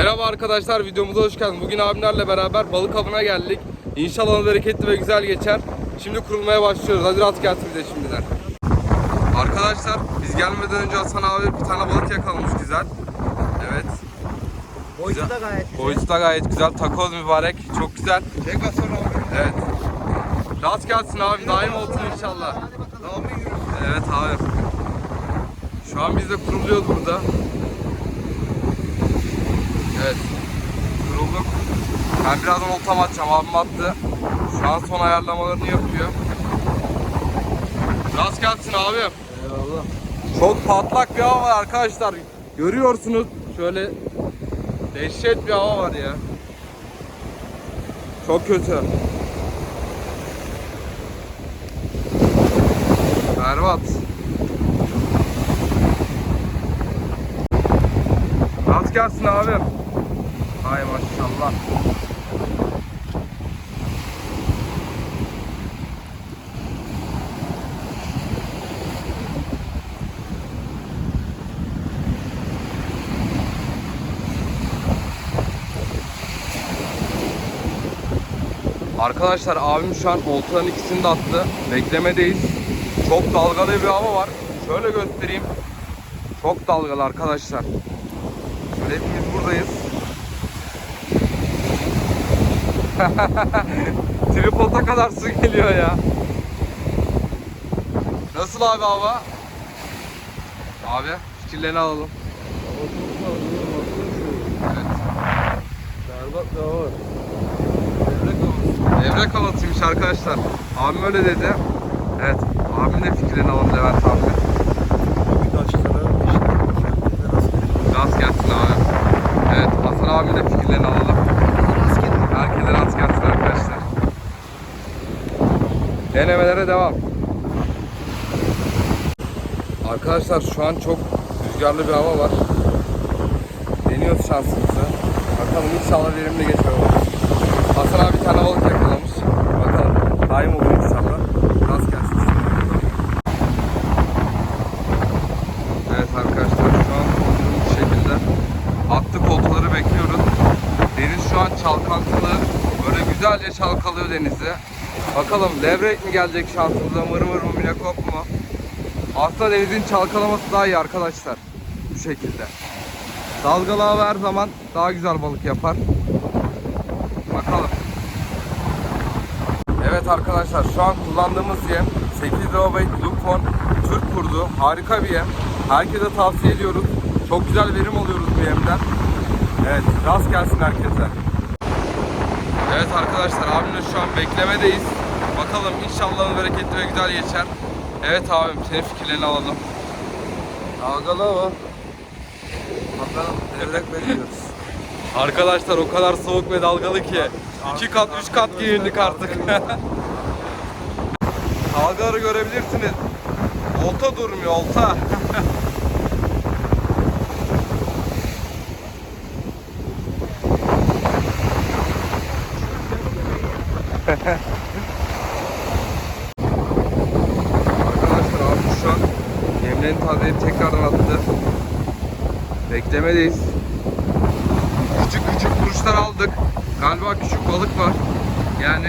Merhaba arkadaşlar videomuza hoş geldiniz. Bugün abimlerle beraber balık avına geldik. İnşallah bereketli ve güzel geçer. Şimdi kurulmaya başlıyoruz. Hadi rast gelsin bize şimdiden. Arkadaşlar biz gelmeden önce Hasan abi bir tane balık yakalamış güzel. Evet. Boyutu da gayet güzel. Boyutu da gayet güzel. Takoz mübarek. Çok güzel. Çek Hasan abi. Evet. Rast gelsin abi. Daim olsun inşallah. Evet abi. Şu an biz de kuruluyoruz burada. Evet. Kurulduk. Ben birazdan oltam atacağım. Abim attı. Şu an son ayarlamalarını yapıyor. Rast gelsin abi. Eyvallah. Çok patlak bir hava var arkadaşlar. Görüyorsunuz. Şöyle dehşet bir hava var ya. Çok kötü. Berbat. Rast gelsin abi. Hay maşallah. Arkadaşlar abim şu an oltaların ikisini de attı. Beklemedeyiz. Çok dalgalı bir hava var. Şöyle göstereyim. Çok dalgalı arkadaşlar. Şöyle hepimiz buradayız. Tripod'a kadar su geliyor ya. Nasıl abi hava? Abi fikirlerini alalım. Evet. Berbat da var. Devrek havasıymış arkadaşlar. Abim öyle dedi. Evet. Abim de fikrini alalım Levent abi. Bir. Rast gelsin abi. Evet Hasan abim de fikirlerini alalım. Herkese rast gelsin arkadaşlar. Denemelere devam. Arkadaşlar şu an çok rüzgarlı bir hava var. Deniyoruz şansımızı. Bakalım inşallah verimli geçer. Hasan abi bir tane balık yakalamış. Bakalım daim olur inşallah. Rast gelsin. Evet arkadaşlar şu an bu şekilde attık oltaları bekliyoruz. Deniz şu an çalkantılı. Böyle güzelce çalkalıyor denizi. Bakalım levrek mi gelecek şansımıza mır mır mı minekop mu? Aslında denizin çalkalaması daha iyi arkadaşlar. Bu şekilde. Dalgalı her zaman daha güzel balık yapar. Bakalım. Evet arkadaşlar şu an kullandığımız yem 8 Robay Lukon Türk kurdu. Harika bir yem. Herkese tavsiye ediyoruz. Çok güzel verim alıyoruz bu yemden. Evet rast gelsin herkese. Evet arkadaşlar abimle şu an beklemedeyiz. Bakalım inşallah bereketli ve güzel geçer. Evet abim senin fikirlerini alalım. Dalgalı hava. Bakalım devrek bekliyoruz. Arkadaşlar o kadar soğuk ve dalgalı ki. iki kat, üç kat giyindik artık. Dalgaları görebilirsiniz. Olta durmuyor, olta. Arkadaşlar abi şu an yemlerini tazeleyip tekrardan attı. Beklemedeyiz. Küçük küçük vuruşlar aldık. Galiba küçük balık var. Yani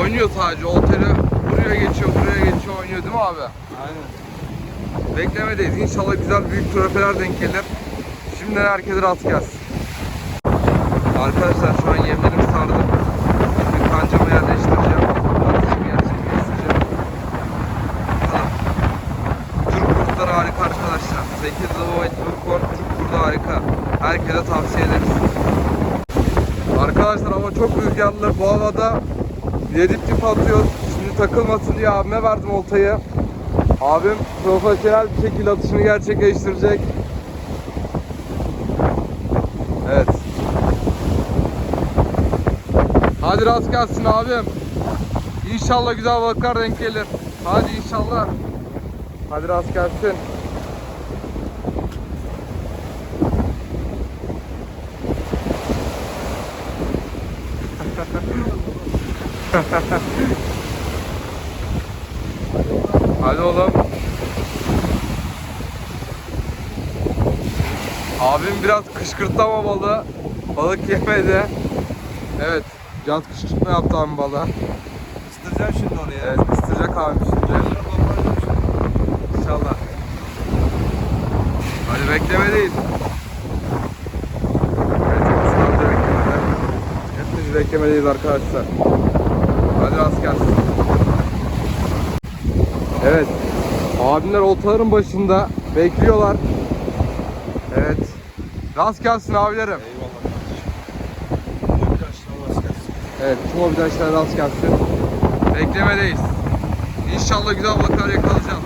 oynuyor sadece. Olteri buraya geçiyor, buraya geçiyor, oynuyor değil mi abi? Aynen. Beklemedeyiz. İnşallah güzel büyük trofeler denk gelir. Şimdiden herkese rast gelsin. Arkadaşlar şu an yemlerimi sardım. Kurtları harika arkadaşlar. 8 Lava Türk kurt, harika. Herkese tavsiye ederiz. Arkadaşlar hava çok rüzgarlı. Bu havada yedip tip atıyoruz. Şimdi takılmasın diye abime verdim oltayı. Abim profesyonel bir şekilde atışını gerçekleştirecek. Evet. Hadi rast gelsin abim. İnşallah güzel balıklar denk gelir. Hadi inşallah. Hadi rast gelsin. Hadi oğlum. Abim biraz kışkırttı ama balığı. Balık yemedi. Evet. Can kışkırtma yaptı abi balığa. Isıtacağım şimdi onu ya. Evet ısıtacak abi şimdi. İnşallah. Hadi da beklemede. Hepimiz beklemedeyiz arkadaşlar. Hadi gelsin. Evet. Abimler oltaların başında bekliyorlar. Evet. Rast gelsin abilerim. Eyvallah kardeşim. Bir taşla rast gelsin. Evet, tüm arkadaşlar rast gelsin. Beklemedeyiz. İnşallah güzel balıklar yakalayacağız.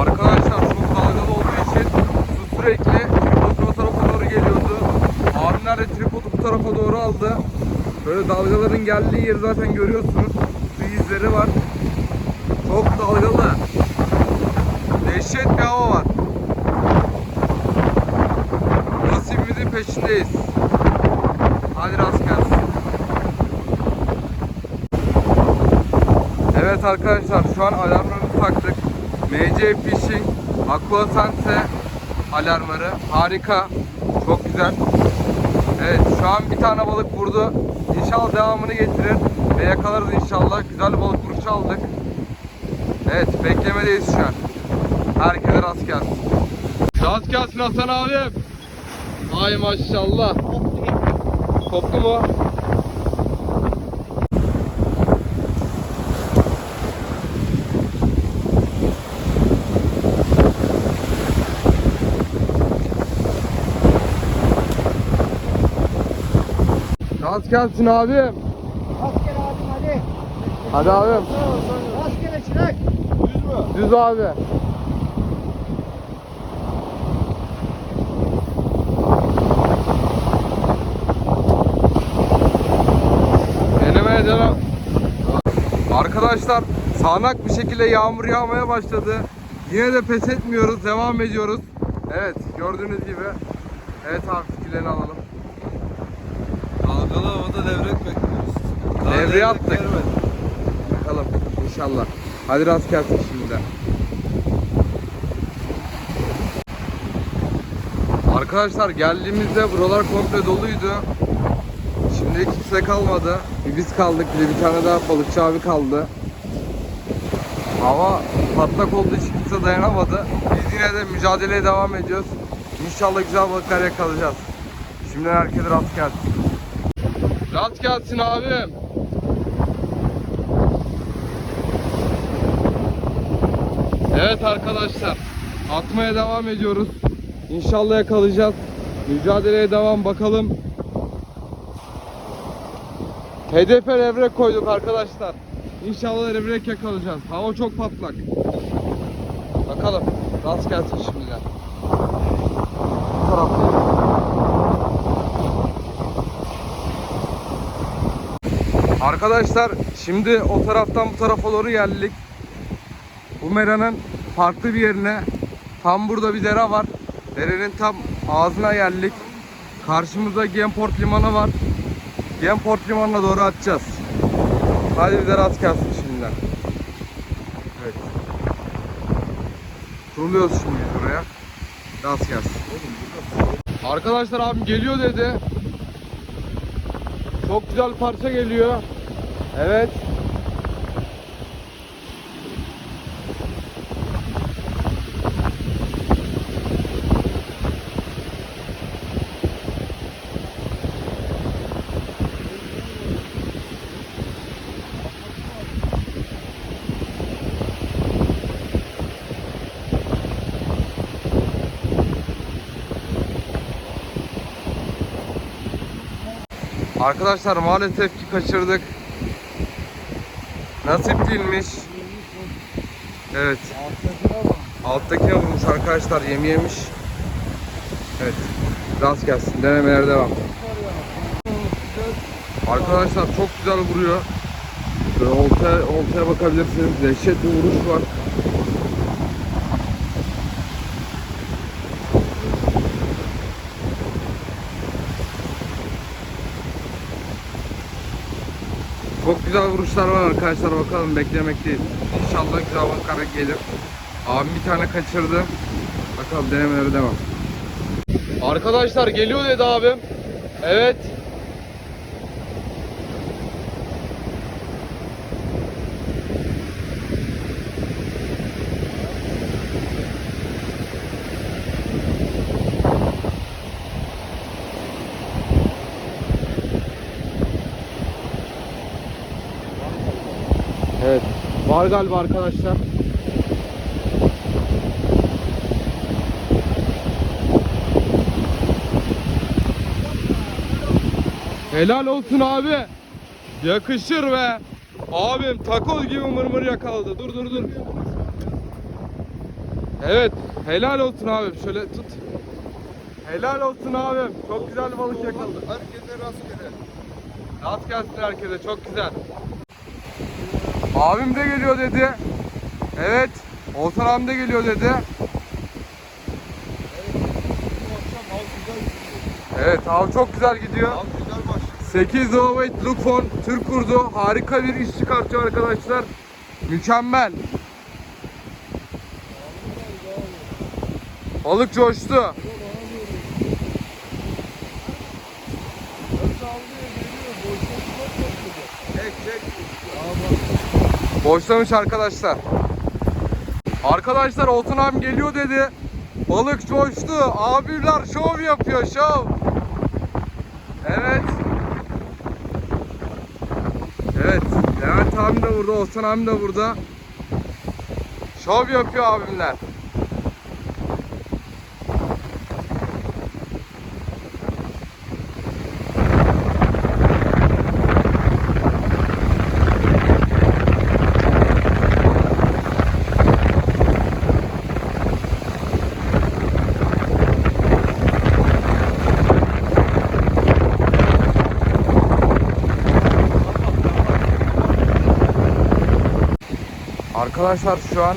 Arkadaşlar çok dalgalı olduğu için su sürekli tripodu tarafa doğru geliyordu. Abimler de tripodu bu tarafa doğru aldı. Böyle dalgaların geldiği yeri zaten görüyorsunuz. Su izleri var. Çok dalgalı. Dehşet bir hava var. Nasibimizin peşindeyiz. Hadi rast gelsin. Evet arkadaşlar şu an alarmlarımızı taktık. MC Fishing Aqua Sense alarmları harika. Çok güzel. Evet şu an bir tane balık vurdu. İnşallah devamını getirir ve yakalarız inşallah. Güzel balık vuruşu aldık. Evet beklemedeyiz şu an. Herkese rast gelsin. Rast gelsin Hasan abim. Ay maşallah. Koptu mu? Rast gelsin abim. Rastgele abim hadi. Hadi abim. Rastgele çırak. Düz mü? Düz abi. Denemeye devam. Arkadaşlar sağanak bir şekilde yağmur yağmaya başladı. Yine de pes etmiyoruz, devam ediyoruz. Evet, gördüğünüz gibi. Evet abi fikirlerini alalım. Dalgalı havada levrek bekliyoruz. Daha Devre levrek yaptık. gelmedi. Bakalım inşallah. Hadi rast gelsin şimdi. Arkadaşlar geldiğimizde buralar komple doluydu. Şimdi kimse kalmadı. Biz kaldık bir de bir tane daha balıkçı abi kaldı. Hava patlak olduğu için kimse dayanamadı. Biz yine de mücadeleye devam ediyoruz. İnşallah güzel balıklar yakalayacağız. Şimdi herkese rast gelsin. Rast gelsin abim. Evet arkadaşlar. Atmaya devam ediyoruz. İnşallah yakalayacağız. Mücadeleye devam bakalım. Hedefe levrek koyduk arkadaşlar. İnşallah levrek yakalayacağız. Hava çok patlak. Bakalım. Rast gelsin şimdiden. Bu. Arkadaşlar şimdi o taraftan bu tarafa doğru geldik. Bu meranın farklı bir yerine tam burada bir dere var. Derenin tam ağzına geldik. Karşımızda Genport limanı var. Genport limanına doğru atacağız. Hadi bize rast gelsin şimdiden. Evet. Kuruluyoruz şimdi buraya. Rast gelsin. Arkadaşlar abim geliyor dedi. Çok güzel parça geliyor. Evet. Arkadaşlar maalesef ki kaçırdık. Nasip değilmiş. Evet. Alttakine vurmuş arkadaşlar yemi yemiş. Evet. Rast gelsin. Denemeler devam. Arkadaşlar çok güzel vuruyor. Oltaya, oltaya bakabilirsiniz. Dehşet bir vuruş var. Çok güzel vuruşlar var arkadaşlar bakalım beklemekteyiz. İnşallah güzel balıklar gelir. Abim bir tane kaçırdı. Bakalım denemelere devam. Arkadaşlar geliyor dedi abim. Evet. Evet. Var galiba arkadaşlar. Helal olsun abi. Yakışır be. Abim takoz gibi mırmır yakaladı. Dur dur dur. Evet. Helal olsun abim. Şöyle tut. Helal olsun abim. Çok güzel balık yakaladı. Herkese rastgele. Rast gelsin herkese. Çok güzel. Abim de geliyor dedi. Evet. Oltan abim de geliyor dedi. Evet av çok güzel gidiyor. Av güzel başladı. 8 Novate Lufon Türk kurdu. Harika bir iş çıkartıyor arkadaşlar. Mükemmel. Balık coştu. Nasıl avlıyor geliyor. Boşuna çok başladı. Çek çek. Aa bak. Boşlamış arkadaşlar. Arkadaşlar Oltan abim geliyor dedi. Balık coştu. Abiler şov yapıyor şov. Evet. Evet. Levent abim de burada. Oltan abim de burada. Şov yapıyor abimler. Arkadaşlar şu an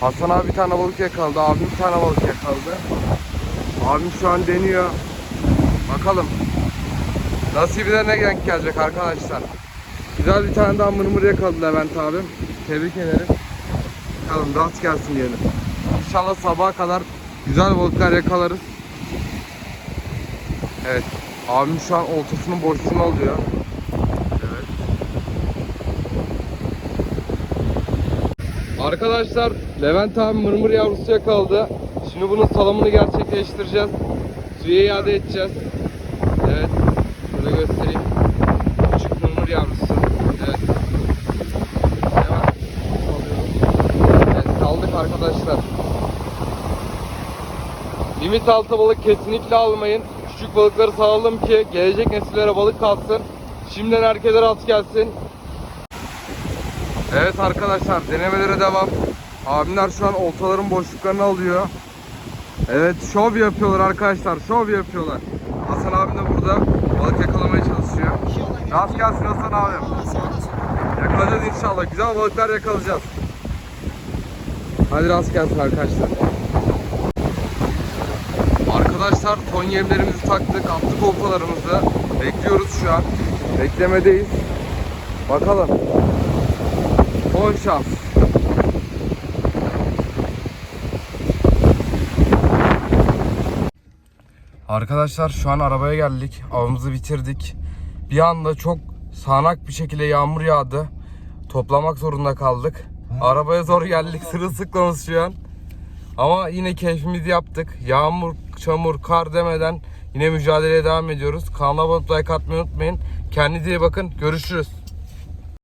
Hasan abi bir tane balık yakaladı. Abim bir tane balık yakaladı. Abim şu an deniyor. Bakalım. Nasibine ne denk gelecek arkadaşlar. Güzel bir tane daha mırmır yakaladı Levent abim. Tebrik ederim. Bakalım rast gelsin diyelim. İnşallah sabaha kadar güzel balıklar yakalarız. Evet. Abim şu an oltasının boşluğunu alıyor. Arkadaşlar Levent abi mırmır yavrusu yakaladı. Şimdi bunun salamını gerçekleştireceğiz. Suya iade edeceğiz. Evet. Şöyle göstereyim. Küçük mırmır yavrusu. Evet. Hemen. Evet saldık arkadaşlar. Limit altı balık kesinlikle almayın. Küçük balıkları salalım ki gelecek nesillere balık kalsın. Şimdiden herkese rast gelsin. Evet arkadaşlar denemelere devam. Abimler şu an oltaların boşluklarını alıyor. Evet şov yapıyorlar arkadaşlar. Şov yapıyorlar. Hasan abim de burada balık yakalamaya çalışıyor. Rast gelsin Hasan abim. Yakalayacağız inşallah. Güzel balıklar yakalayacağız. Hadi rast gelsin arkadaşlar. Arkadaşlar ton yemlerimizi taktık. Attık oltalarımızı. Bekliyoruz şu an. Beklemedeyiz. Bakalım. Son şans. Arkadaşlar şu an arabaya geldik. Avımızı bitirdik. Bir anda çok sağanak bir şekilde yağmur yağdı. Toplamak zorunda kaldık. Arabaya zor geldik. Sırılsıklamız şu an. Ama yine keyfimizi yaptık. Yağmur, çamur, kar demeden yine mücadeleye devam ediyoruz. Kanala abone like atmayı unutmayın. Kendinize iyi bakın. Görüşürüz.